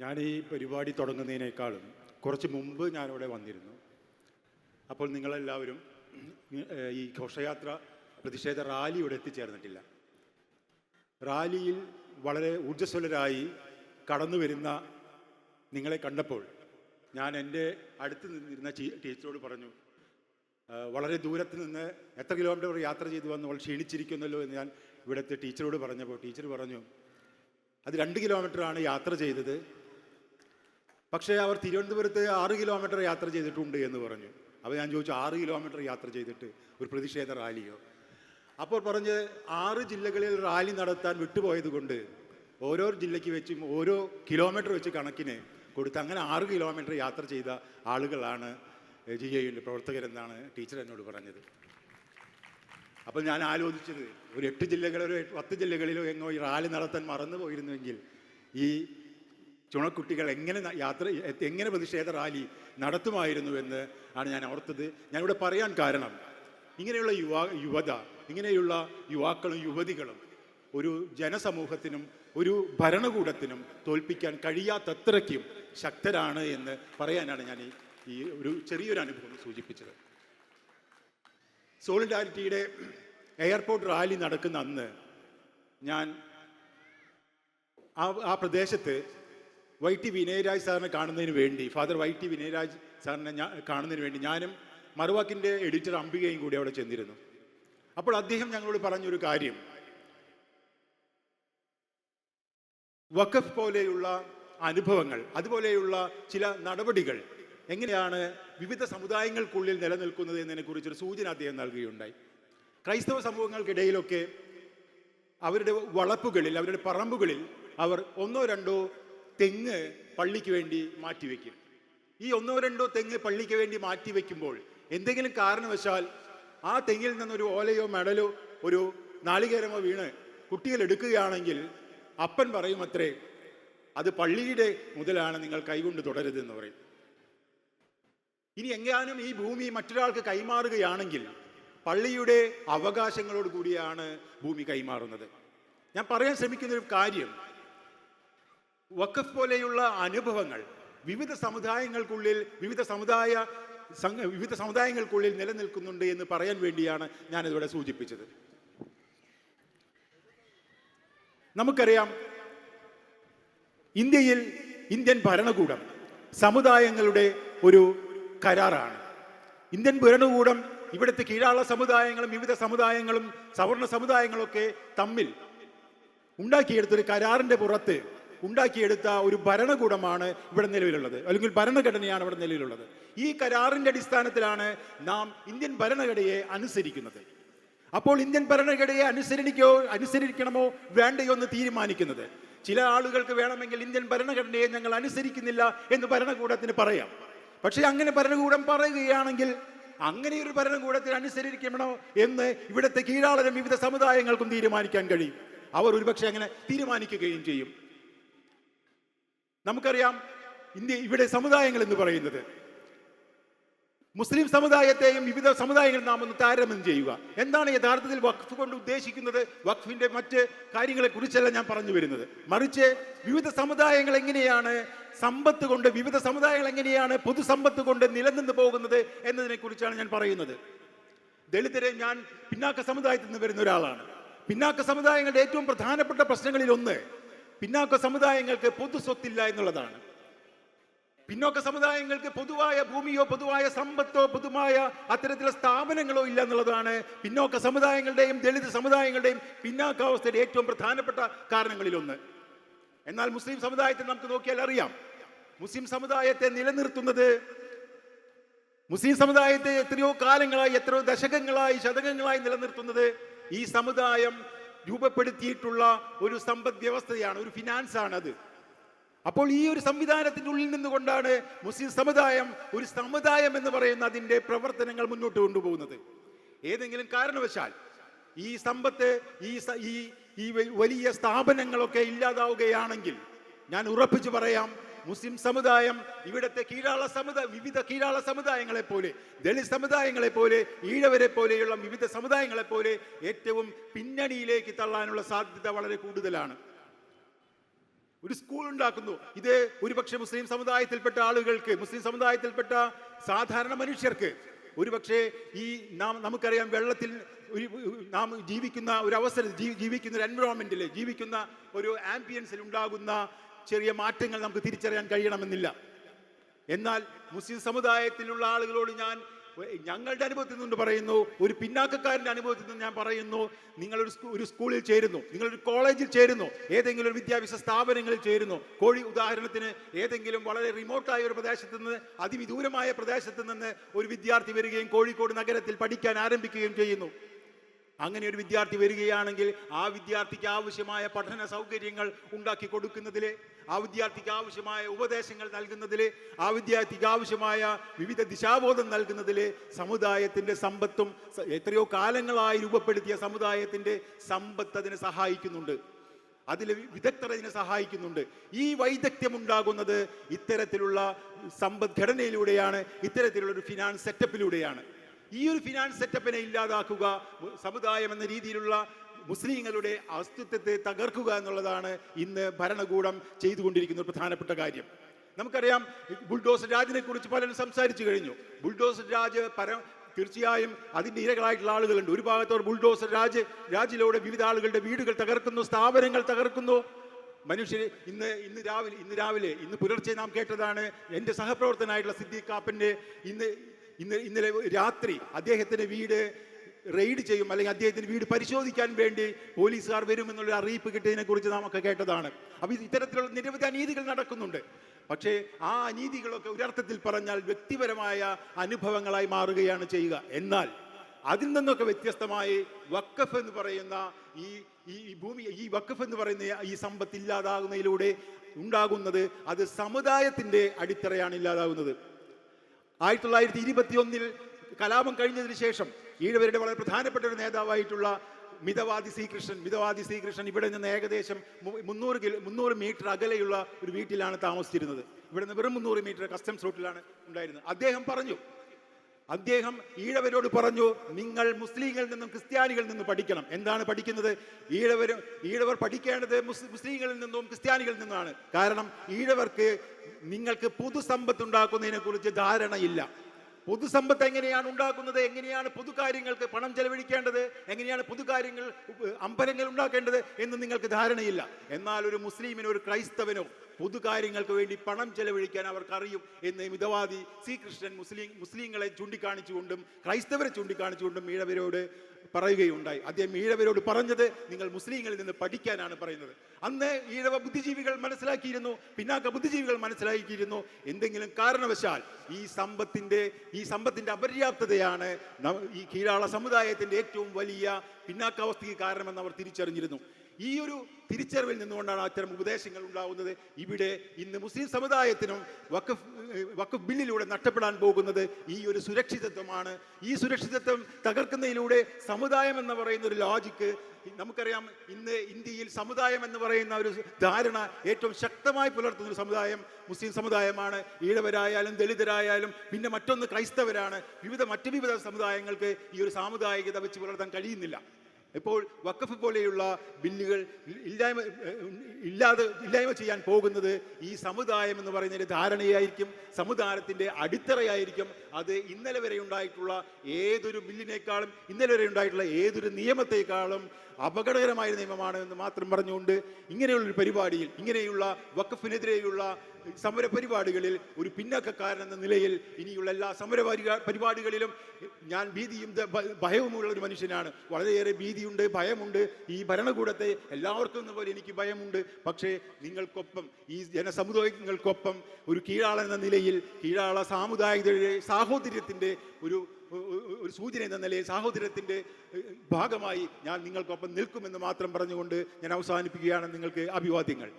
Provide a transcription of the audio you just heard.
ഞാൻ ഈ പരിപാടി തുടങ്ങുന്നതിനേക്കാളും കുറച്ച് മുമ്പ് ഞാനിവിടെ വന്നിരുന്നു. അപ്പോൾ നിങ്ങളെല്ലാവരും ഈ ഘോഷയാത്ര പ്രതിഷേധ റാലി ഇവിടെ എത്തിച്ചേർന്നിട്ടില്ല. റാലിയിൽ വളരെ ഊർജസ്വലരായി കടന്നു വരുന്ന നിങ്ങളെ കണ്ടപ്പോൾ ഞാൻ എന്റെ അടുത്ത് നിന്നിരുന്ന ടീച്ചറോട് പറഞ്ഞു വളരെ ദൂരത്ത് നിന്ന് എത്ര കിലോമീറ്റർ യാത്ര ചെയ്തു വന്ന് അവൾ ക്ഷീണിച്ചിരിക്കുന്നല്ലോ എന്ന് ഞാൻ ഇവിടുത്തെ ടീച്ചറോട് പറഞ്ഞപ്പോൾ ടീച്ചർ പറഞ്ഞു അത് രണ്ട് കിലോമീറ്ററാണ് യാത്ര ചെയ്തത്. പക്ഷേ അവർ തിരുവനന്തപുരത്ത് ആറ് കിലോമീറ്റർ യാത്ര ചെയ്തിട്ടുണ്ട് എന്ന് പറഞ്ഞു. അപ്പോൾ ഞാൻ ചോദിച്ചു ആറ് കിലോമീറ്റർ യാത്ര ചെയ്തിട്ട് ഒരു പ്രതിഷേധ റാലിയോ? അപ്പോൾ പറഞ്ഞ് ആറ് ജില്ലകളിൽ റാലി നടത്താൻ വിട്ടുപോയത് കൊണ്ട് ഓരോ ജില്ലയ്ക്ക് വെച്ചും ഓരോ കിലോമീറ്റർ വെച്ച് കണക്കിന് കൊടുത്ത് അങ്ങനെ ആറ് കിലോമീറ്റർ യാത്ര ചെയ്ത ആളുകളാണ് ജി ഐയുടെ പ്രവർത്തകരെന്നാണ് ടീച്ചർ എന്നോട് പറഞ്ഞത്. അപ്പോൾ ഞാൻ ആലോചിച്ചത് ഒരു എട്ട് ജില്ലകളിലോ പത്ത് ജില്ലകളിലോ എങ്ങോ ഈ റാലി നടത്താൻ മറന്നു പോയിരുന്നുവെങ്കിൽ ഈ ചുണക്കുട്ടികൾ എങ്ങനെ യാത്ര എങ്ങനെ പ്രതിഷേധ റാലി നടത്തുമായിരുന്നു എന്ന് ആണ് ഞാൻ ഓർത്തത്. ഞാനിവിടെ പറയാൻ കാരണം ഇങ്ങനെയുള്ള യുവാ യുവത ഇങ്ങനെയുള്ള യുവാക്കളും യുവതികളും ഒരു ജനസമൂഹത്തിനും ഒരു ഭരണകൂടത്തിനും തോൽപ്പിക്കാൻ കഴിയാത്തത്രയ്ക്കും ശക്തരാണ് എന്ന് പറയാനാണ് ഞാൻ ഈ ഒരു ചെറിയൊരു അനുഭവം സൂചിപ്പിച്ചത്. സോളിഡാരിറ്റിയുടെ എയർപോർട്ട് റാലി നടക്കുന്ന അന്ന് ഞാൻ ആ ആ പ്രദേശത്ത് വൈ ടി വിനയരാജ് സാറിനെ കാണുന്നതിന് വേണ്ടി ഫാദർ വൈ ടി വിനയരാജ് സാറിനെ ഞാൻ കാണുന്നതിന് വേണ്ടി ഞാനും മറുവാക്കിന്റെ എഡിറ്റർ അംബികയും കൂടി അവിടെ ചെന്നിരുന്നു. അപ്പോൾ അദ്ദേഹം ഞങ്ങളോട് പറഞ്ഞൊരു കാര്യം. വഖഫ് പോലെയുള്ള അനുഭവങ്ങൾ അതുപോലെയുള്ള ചില നടപടികൾ എങ്ങനെയാണ് വിവിധ സമുദായങ്ങൾക്കുള്ളിൽ നിലനിൽക്കുന്നത് എന്നതിനെക്കുറിച്ചൊരു സൂചന അദ്ദേഹം നൽകുകയുണ്ടായി. ക്രൈസ്തവ സമൂഹങ്ങൾക്കിടയിലൊക്കെ അവരുടെ വളപ്പുകളിൽ അവരുടെ പറമ്പുകളിൽ അവർ ഒന്നോ രണ്ടോ തെങ്ങ് പള്ളിക്ക് വേണ്ടി മാറ്റിവെക്കും. ഈ ഒന്നോ രണ്ടോ തെങ്ങ് പള്ളിക്ക് വേണ്ടി മാറ്റി മാറ്റിവെക്കുമ്പോൾ എന്തെങ്കിലും കാരണവശാൽ ആ തെങ്ങിൽ നിന്നൊരു ഓലയോ മെഡലോ ഒരു നാളികേരമോ വീണ് കുട്ടികൾ എടുക്കുകയാണെങ്കിൽ അപ്പൻ പറയും അത്രേ അത് പള്ളിയുടെ മുതലാണ് നിങ്ങൾ കൈകൊണ്ട് തുടരുതെന്ന് പറയും. ഇനി എങ്ങാനും ഈ ഭൂമി മറ്റൊരാൾക്ക് കൈമാറുകയാണെങ്കിൽ പള്ളിയുടെ അവകാശങ്ങളോട് കൂടിയാണ് ഭൂമി കൈമാറുന്നത്. ഞാൻ പറയാൻ ശ്രമിക്കുന്ന ഒരു കാര്യം വഖഫ് പോലെയുള്ള അനുഭവങ്ങൾ വിവിധ സമുദായങ്ങൾക്കുള്ളിൽ വിവിധ സമുദായ വിവിധ സമുദായങ്ങൾക്കുള്ളിൽ നിലനിൽക്കുന്നുണ്ട് എന്ന് പറയാൻ വേണ്ടിയാണ് ഞാനിതിവിടെ സൂചിപ്പിച്ചത്. നമുക്കറിയാം ഇന്ത്യയിൽ ഇന്ത്യൻ ഭരണകൂടം സമുദായങ്ങളുടെ ഒരു കരാറാണ്. ഇന്ത്യൻ ഭരണകൂടം ഇവിടുത്തെ കീഴാള സമുദായങ്ങളും വിവിധ സമുദായങ്ങളും സവർണ സമുദായങ്ങളൊക്കെ തമ്മിൽ ഉണ്ടാക്കിയെടുത്തൊരു കരാറിന്റെ പുറത്ത് ഉണ്ടാക്കിയെടുത്ത ഒരു ഭരണകൂടമാണ് ഇവിടെ നിലവിലുള്ളത്. അല്ലെങ്കിൽ ഭരണഘടനയാണ് ഇവിടെ നിലവിലുള്ളത്. ഈ കരാറിന്റെ അടിസ്ഥാനത്തിലാണ് നാം ഇന്ത്യൻ ഭരണഘടനയെ അനുസരിക്കുന്നത്. അപ്പോൾ ഇന്ത്യൻ ഭരണഘടനയെ അനുസരിക്കോ അനുസരിക്കണമോ വേണ്ടയോ എന്ന് തീരുമാനിക്കുന്നത്. ചില ആളുകൾക്ക് വേണമെങ്കിൽ ഇന്ത്യൻ ഭരണഘടനയെ ഞങ്ങൾ അനുസരിക്കുന്നില്ല എന്ന് ഭരണകൂടത്തിന് പറയാം. പക്ഷേ അങ്ങനെ ഭരണകൂടം പറയുകയാണെങ്കിൽ അങ്ങനെ ഒരു ഭരണകൂടത്തിന് അനുസരിക്കണോ എന്ന് ഇവിടുത്തെ കീഴാളരും വിവിധ സമുദായങ്ങൾക്കും തീരുമാനിക്കാൻ കഴിയും. അവർ ഒരുപക്ഷെ അങ്ങനെ തീരുമാനിക്കുകയും ചെയ്യും. നമുക്കറിയാം ഇന്ത്യ ഇവിടെ സമുദായങ്ങൾ എന്ന് പറയുന്നത്. മുസ്ലിം സമുദായത്തെയും വിവിധ സമുദായങ്ങൾ നാം ഒന്ന് താരതമ്യം ചെയ്യുക. എന്താണ് യഥാർത്ഥത്തിൽ വഖഫ് കൊണ്ട് ഉദ്ദേശിക്കുന്നത്? വഖഫിന്റെ മറ്റ് കാര്യങ്ങളെ കുറിച്ചല്ല ഞാൻ പറഞ്ഞു വരുന്നത്. മറിച്ച് വിവിധ സമുദായങ്ങൾ എങ്ങനെയാണ് സമ്പത്ത് കൊണ്ട് വിവിധ സമുദായങ്ങൾ എങ്ങനെയാണ് പൊതുസമ്പത്ത് കൊണ്ട് നിലനിന്ന് പോകുന്നത് എന്നതിനെ കുറിച്ചാണ് ഞാൻ പറയുന്നത്. ദളിതരെ ഞാൻ പിന്നാക്ക സമുദായത്തിൽ നിന്ന് വരുന്ന ഒരാളാണ്. പിന്നാക്ക സമുദായങ്ങളുടെ ഏറ്റവും പ്രധാനപ്പെട്ട പ്രശ്നങ്ങളിൽ ഒന്ന് പിന്നാക്ക സമുദായങ്ങൾക്ക് പൊതു സ്വത്തില്ല എന്നുള്ളതാണ്. പിന്നോക്ക സമുദായങ്ങൾക്ക് പൊതുവായ ഭൂമിയോ പൊതുവായ സമ്പത്തോ പൊതുവായ അത്തരത്തിലുള്ള സ്ഥാപനങ്ങളോ ഇല്ല എന്നുള്ളതാണ് പിന്നോക്ക സമുദായങ്ങളുടെയും ദളിത് സമുദായങ്ങളുടെയും പിന്നാക്കാവസ്ഥയുടെ ഏറ്റവും പ്രധാനപ്പെട്ട കാരണങ്ങളിലൊന്ന്. എന്നാൽ മുസ്ലിം സമുദായത്തെ നമുക്ക് നോക്കിയാൽ അറിയാം. മുസ്ലിം സമുദായത്തെ നിലനിർത്തുന്നത് മുസ്ലിം സമുദായത്തെ എത്രയോ കാലങ്ങളായി എത്രയോ ദശകങ്ങളായി ശതകങ്ങളായി നിലനിർത്തുന്നത് ഈ സമുദായം രൂപപ്പെടുത്തിയിട്ടുള്ള ഒരു സമ്പദ് വ്യവസ്ഥയാണ് ഒരു ഫിനാൻസ് ആണത് അപ്പോൾ ഈ ഒരു സംവിധാനത്തിന്റെ ഉള്ളിൽ നിന്നുകൊണ്ടാണ് മുസ്ലിം സമുദായം ഒരു സമുദായം എന്ന് പറയുന്ന അതിന്റെ പ്രവർത്തനങ്ങൾ മുന്നോട്ട് കൊണ്ടുപോകുന്നത്. ഏതെങ്കിലും കാരണവശാൽ ഈ സമ്പത്ത് ഈ ഈ വലിയ സ്ഥാപനങ്ങളൊക്കെ ഇല്ലാതാവുകയാണെങ്കിൽ ഞാൻ ഉറപ്പിച്ചു പറയാം മുസ്ലിം സമുദായം ഇവിടുത്തെ കീഴാള സമുദായ വിവിധ കീഴാള സമുദായങ്ങളെ പോലെ ദളിത് സമുദായങ്ങളെ പോലെ ഈഴവരെ പോലെയുള്ള വിവിധ സമുദായങ്ങളെ പോലെ ഏറ്റവും പിന്നണിയിലേക്ക് തള്ളാനുള്ള സാധ്യത വളരെ കൂടുതലാണ്. ഒരു സ്കൂൾ ഉണ്ടാക്കുന്നു. ഇത് ഒരുപക്ഷെ മുസ്ലിം സമുദായത്തിൽപ്പെട്ട ആളുകൾക്ക് മുസ്ലിം സമുദായത്തിൽപ്പെട്ട സാധാരണ മനുഷ്യർക്ക് ഒരുപക്ഷെ ഈ നാം നമുക്കറിയാം വെള്ളത്തിൽ ഒരു നാം ജീവിക്കുന്ന ഒരു അവസരം ജീവിക്കുന്ന ഒരു എൻവറോൺമെന്റിൽ ജീവിക്കുന്ന ഒരു ആംബിയൻസിൽ ഉണ്ടാകുന്ന ചെറിയ മാറ്റങ്ങൾ നമുക്ക് തിരിച്ചറിയാൻ കഴിയണമെന്നില്ല. എന്നാൽ മുസ്ലിം സമുദായത്തിലുള്ള ആളുകളോട് ഞാൻ ഞങ്ങളുടെ അനുഭവത്തിൽ നിന്ന് പറയുന്നു ഒരു പിന്നാക്കക്കാരന്റെ അനുഭവത്തിൽ നിന്ന് ഞാൻ പറയുന്നു നിങ്ങളൊരു ഒരു സ്കൂളിൽ ചേരുന്നു നിങ്ങളൊരു കോളേജിൽ ചേരുന്നു ഏതെങ്കിലും ഒരു വിദ്യാഭ്യാസ സ്ഥാപനങ്ങളിൽ ചേരുന്നു. കോഴി ഉദാഹരണത്തിന് ഏതെങ്കിലും വളരെ റിമോട്ടായ ഒരു പ്രദേശത്ത് നിന്ന് അതിവിദൂരമായ പ്രദേശത്ത് നിന്ന് ഒരു വിദ്യാർത്ഥി വരികയും കോഴിക്കോട് നഗരത്തിൽ പഠിക്കാൻ ആരംഭിക്കുകയും ചെയ്യുന്നു. അങ്ങനെ ഒരു വിദ്യാർത്ഥി വരികയാണെങ്കിൽ ആ വിദ്യാർത്ഥിക്ക് ആവശ്യമായ പഠന സൗകര്യങ്ങൾ ഉണ്ടാക്കി കൊടുക്കുന്നതിൽ ആ വിദ്യാർത്ഥിക്ക് ആവശ്യമായ ഉപദേശങ്ങൾ നൽകുന്നതിൽ ആ വിദ്യാർത്ഥിക്ക് ആവശ്യമായ വിവിധ ദിശാബോധം നൽകുന്നതിൽ സമുദായത്തിന്റെ സമ്പത്തും എത്രയോ കാലങ്ങളായി രൂപപ്പെടുത്തിയ സമുദായത്തിന്റെ സമ്പത്ത് അതിനെ സഹായിക്കുന്നുണ്ട്. അതിൽ വിദഗ്ധർ അതിനെ സഹായിക്കുന്നുണ്ട്. ഈ വൈദഗ്ധ്യം ഉണ്ടാകുന്നത് ഇത്തരത്തിലുള്ള സമ്പദ്ഘടനയിലൂടെയാണ് ഇത്തരത്തിലുള്ള ഒരു ഫിനാൻസ് സെറ്റപ്പിലൂടെയാണ്. ഈ ഒരു ഫിനാൻസ് സെറ്റപ്പിനെ ഇല്ലാതാക്കുക സമുദായം എന്ന രീതിയിലുള്ള മുസ്ലിങ്ങളുടെ അസ്തിത്വത്തെ തകർക്കുക എന്നുള്ളതാണ് ഇന്ന് ഭരണകൂടം ചെയ്തുകൊണ്ടിരിക്കുന്ന ഒരു പ്രധാനപ്പെട്ട കാര്യം. നമുക്കറിയാം ബുൾഡോസർ രാജിനെ കുറിച്ച് പലരും സംസാരിച്ചു കഴിഞ്ഞു. ബുൾഡോസർ രാജ് പര തീർച്ചയായും അതിന്റെ ഇരകളായിട്ടുള്ള ആളുകളുണ്ട്. ഒരു ഭാഗത്തോട് ബുൾഡോസർ രാജ് രാജിലൂടെ വിവിധ ആളുകളുടെ വീടുകൾ തകർക്കുന്നു സ്ഥാപനങ്ങൾ തകർക്കുന്നു. മനുഷ്യർ ഇന്ന് ഇന്ന് രാവിലെ ഇന്ന് രാവിലെ ഇന്ന് പുലർച്ചെ നാം കേട്ടതാണ് എന്റെ സഹപ്രവർത്തനായിട്ടുള്ള സിദ്ദീഖ് കാപ്പന്റെ ഇന്ന് ഇന്ന് ഇന്നലെ രാത്രി അദ്ദേഹത്തിന്റെ വീട് റെയ്ഡ് ചെയ്യും അല്ലെങ്കിൽ അദ്ദേഹത്തിന് വീട് പരിശോധിക്കാൻ വേണ്ടി പോലീസുകാർ വരുമെന്നുള്ള അറിയിപ്പ് കിട്ടിയതിനെ കുറിച്ച് നാമൊക്കെ കേട്ടതാണ്. അപ്പോൾ ഇത് ഇത്തരത്തിലുള്ള നിരവധി അനീതികൾ നടക്കുന്നുണ്ട്. പക്ഷേ ആ അനീതികളൊക്കെ ഒരർത്ഥത്തിൽ പറഞ്ഞാൽ വ്യക്തിപരമായ അനുഭവങ്ങളായി മാറുകയാണ് ചെയ്യുക. എന്നാൽ അതിൽ നിന്നൊക്കെ വ്യത്യസ്തമായി വക്കഫ് എന്ന് പറയുന്ന ഈ ഈ ഭൂമി ഈ വക്കഫ് എന്ന് പറയുന്ന ഈ സമ്പത്ത് ഇല്ലാതാകുന്നതിലൂടെ ഉണ്ടാകുന്നത് അത് സമുദായത്തിന്റെ അടിത്തറയാണ് ഇല്ലാതാകുന്നത്. ആയിരത്തി തൊള്ളായിരത്തി ഇരുപത്തി ഒന്നിൽ കലാപം കഴിഞ്ഞതിന് ശേഷം ഈഴവരുടെ വളരെ പ്രധാനപ്പെട്ട ഒരു നേതാവായിട്ടുള്ള മിതവാദി ശ്രീകൃഷ്ണൻ മിതവാദി ശ്രീകൃഷ്ണൻ ഇവിടെ നിന്ന് ഏകദേശം മുന്നൂറ് കിലോ മുന്നൂറ് മീറ്റർ അകലെയുള്ള ഒരു വീട്ടിലാണ് താമസിച്ചിരുന്നത്. ഇവിടെ നിന്ന് വെറും മുന്നൂറ് മീറ്റർ കസ്റ്റംസ് റൂട്ടിലാണ് ഉണ്ടായിരുന്നത്. അദ്ദേഹം പറഞ്ഞു അദ്ദേഹം ഈഴവരോട് പറഞ്ഞു നിങ്ങൾ മുസ്ലിങ്ങളിൽ നിന്നും ക്രിസ്ത്യാനികളിൽ നിന്നും പഠിക്കണം. എന്താണ് പഠിക്കുന്നത്? ഈഴവർ ഈഴവർ പഠിക്കേണ്ടത് മുസ് മുസ്ലിങ്ങളിൽ നിന്നും ക്രിസ്ത്യാനികളിൽ നിന്നാണ് കാരണം ഈഴവർക്ക് നിങ്ങൾക്ക് പൊതുസമ്പത്ത് ഉണ്ടാക്കുന്നതിനെ കുറിച്ച് ധാരണയില്ല. പൊതുസമ്പത്ത് എങ്ങനെയാണ് ഉണ്ടാക്കുന്നത്? എങ്ങനെയാണ് പൊതുകാര്യങ്ങൾക്ക് പണം ചെലവഴിക്കേണ്ടത്? എങ്ങനെയാണ് പൊതുകാര്യങ്ങൾ അമ്പലങ്ങൾ ഉണ്ടാക്കേണ്ടത് എന്ന് നിങ്ങൾക്ക് ധാരണയില്ല. എന്നാൽ ഒരു മുസ്ലിമിനോ ഒരു ക്രൈസ്തവനോ പൊതുകാര്യങ്ങൾക്ക് വേണ്ടി പണം ചെലവഴിക്കാൻ അവർക്കറിയും എന്ന് മിതവാദി സി കൃഷ്ണൻ മുസ്ലിം മുസ്ലിങ്ങളെ ചൂണ്ടിക്കാണിച്ചുകൊണ്ടും ക്രൈസ്തവരെ ചൂണ്ടിക്കാണിച്ചുകൊണ്ടും ഈഴവരോട് പറയുകയുണ്ടായി. അദ്ദേഹം ഈഴവരോട് പറഞ്ഞത് നിങ്ങൾ മുസ്ലിങ്ങളിൽ നിന്ന് പഠിക്കാനാണ് പറയുന്നത്. അന്ന് ഈഴവ ബുദ്ധിജീവികൾ മനസ്സിലാക്കിയിരുന്നു പിന്നാക്ക ബുദ്ധിജീവികൾ മനസ്സിലാക്കിയിരുന്നു. എന്തെങ്കിലും കാരണവശാൽ ഈ സമ്പത്തിന്റെ ഈ സമ്പത്തിന്റെ അപര്യാപ്തതയാണ് ഈ കീഴാള സമുദായത്തിന്റെ ഏറ്റവും വലിയ പിന്നാക്കാവസ്ഥയ്ക്ക് കാരണമെന്ന് അവർ തിരിച്ചറിഞ്ഞിരുന്നു. ഈ ഒരു തിരിച്ചറിവിൽ നിന്നുകൊണ്ടാണ് അത്തരം ഉപദേശങ്ങൾ ഉണ്ടാകുന്നത്. ഇവിടെ ഇന്ന് മുസ്ലിം സമുദായത്തിനും വഖഫ് വഖഫ് ബില്ലിലൂടെ നഷ്ടപ്പെടാൻ പോകുന്നത് ഈ ഒരു സുരക്ഷിതത്വമാണ്. ഈ സുരക്ഷിതത്വം തകർക്കുന്നതിലൂടെ സമുദായം എന്ന് പറയുന്ന ഒരു ലോജിക്ക് നമുക്കറിയാം ഇന്ന് ഇന്ത്യയിൽ സമുദായം എന്ന് പറയുന്ന ഒരു ധാരണ ഏറ്റവും ശക്തമായി പുലർത്തുന്ന ഒരു സമുദായം മുസ്ലിം സമുദായമാണ്. ഈഴവരായാലും ദളിതരായാലും പിന്നെ മറ്റൊന്ന് ക്രൈസ്തവരാണ്. വിവിധ മറ്റു വിവിധ സമുദായങ്ങൾക്ക് ഈ ഒരു സാമുദായികത വെച്ച് പുലർത്താൻ കഴിയുന്നില്ല. ഇപ്പോൾ വക്കഫ് പോലെയുള്ള ബില്ലുകൾ ഇല്ലായ്മ ഇല്ലാതെ ഇല്ലായ്മ ചെയ്യാൻ പോകുന്നത് ഈ സമുദായം എന്ന് പറയുന്നതിന്റെ ധാരണയായിരിക്കും സമുദായത്തിന്റെ അടിത്തറയായിരിക്കും. അത് ഇന്നലെ വരെ ഉണ്ടായിട്ടുള്ള ഏതൊരു ബില്ലിനേക്കാളും ഇന്നലെ വരെ ഉണ്ടായിട്ടുള്ള ഏതൊരു നിയമത്തെക്കാളും അപകടകരമായ നിയമമാണ് എന്ന് മാത്രം പറഞ്ഞുകൊണ്ട് ഇങ്ങനെയുള്ളൊരു പരിപാടിയിൽ ഇങ്ങനെയുള്ള വഖഫിനെതിരെയുള്ള സമര പരിപാടികളിൽ ഒരു പിന്നാക്കക്കാരൻ എന്ന നിലയിൽ ഇനിയുള്ള എല്ലാ സമര പരിപാടികളിലും ഞാൻ ഭീതിയും ഭയവുമുള്ള ഒരു മനുഷ്യനാണ്. വളരെയേറെ ഭീതിയുണ്ട് ഭയമുണ്ട്. ഈ ഭരണകൂടത്തെ എല്ലാവർക്കും എന്ന പോലെ എനിക്ക് ഭയമുണ്ട്. പക്ഷേ നിങ്ങൾക്കൊപ്പം ഈ ജനസമുദായങ്ങൾക്കൊപ്പം ഒരു കീഴാള എന്ന നിലയിൽ കീഴാള സാമുദായികതയുടെ സാഹോദര്യത്തിന്റെ ഒരു- ഒരു സൂചന എന്ന നിലയിൽ സാഹോദര്യത്തിന്റെ ഭാഗമായി ഞാൻ നിങ്ങൾക്കൊപ്പം നിൽക്കുമെന്ന് മാത്രം പറഞ്ഞുകൊണ്ട് ഞാൻ അവസാനിപ്പിക്കുകയാണ് നിങ്ങൾക്ക് അഭിവാദ്യങ്ങൾ.